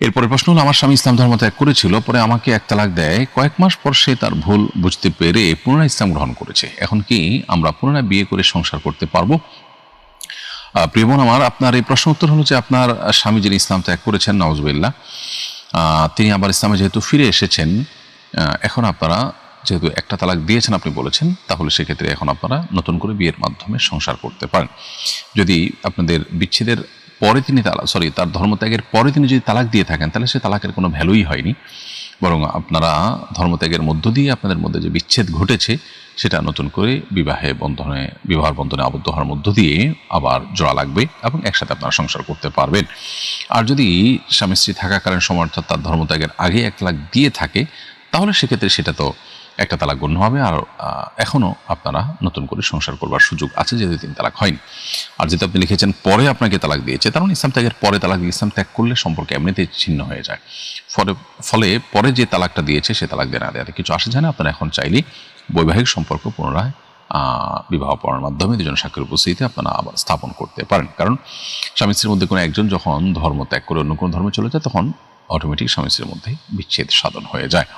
এরপরে প্রশ্ন হলো আমার স্বামী ইসলাম ধর্ম ত্যাগ করেছিল পরে আমাকে এক তালাক দেয়। কয়েক মাস পর সে তার ভুল বুঝতে পেরে পুনরায় ইসলাম গ্রহণ করেছে। এখন কি আমরা পুনরায় বিয়ে করে সংসার করতে পারব? আহ, প্রিয় বোন আমার আপনার এই প্রশ্ন উত্তর হলো যে আপনার স্বামী যিনি ইসলাম ত্যাগ করেছেন নওয়াজবিল্লা তিনি আবার ইসলামে যেহেতু ফিরে এসেছেন এখন আপনারা যেহেতু একটা তালাক দিয়েছেন আপনি বলেছেন তাহলে সেক্ষেত্রে এখন আপনারা নতুন করে বিয়ের মাধ্যমে সংসার করতে পারেন। যদি আপনাদের বিচ্ছেদের পরে তিনি তালাক সরি তার ধর্মত্যাগের পরে তিনি যদি তালাক দিয়ে থাকেন, তাহলে সে তালাকের কোনো ভ্যালুই হয়নি। বরং আপনারা ধর্মত্যাগের মধ্য দিয়ে আপনাদের মধ্যে যে বিচ্ছেদ ঘটেছে, সেটা নতুন করে বিবাহে বন্ধনে, বিবাহ বন্ধনে আবদ্ধ হওয়ার মধ্য দিয়ে আবার জোড়া লাগবে এবং একসাথে আপনারা সংসার করতে পারবেন। আর যদি স্বামী স্ত্রী থাকাকালীন সময় অর্থাৎ তার ধর্মত্যাগের আগে এক লাখ দিয়ে থাকে তাহলে সেক্ষেত্রে সেটা তো একটা তালাক গণ্য হবে। আর এখনও আপনারা নতুন করে সংসার করবার সুযোগ আছে যেহেতু তিন তালাক হয়নি। আর যেহেতু আপনি লিখেছেন, পরে আপনাকে তালাক দিয়েছে। তার মানে ইসলাম ত্যাগের পরে তালাক দিয়ে ইসলাম ত্যাগ করলে সম্পর্কে এমনিতেই ছিন্ন হয়ে যায়। ফলে ফলে পরে যে তালাকটা দিয়েছে, সে তালাক দেনা দেওয়াতে কিছু আসে যায় না। আপনারা এখন চাইলেই বৈবাহিক সম্পর্ক পুনরায় বিবাহ পড়ার মাধ্যমে দুজন সাক্ষীর উপস্থিতিতে আপনারা আবার স্থাপন করতে পারেন। কারণ স্বামী স্ত্রীর মধ্যে কোনো একজন যখন ধর্ম ত্যাগ করে অন্য কোনো ধর্মে চলে যায়, তখন অটোমেটিক স্বামী স্ত্রীর মধ্যে বিচ্ছেদ সাধন হয়ে যায়।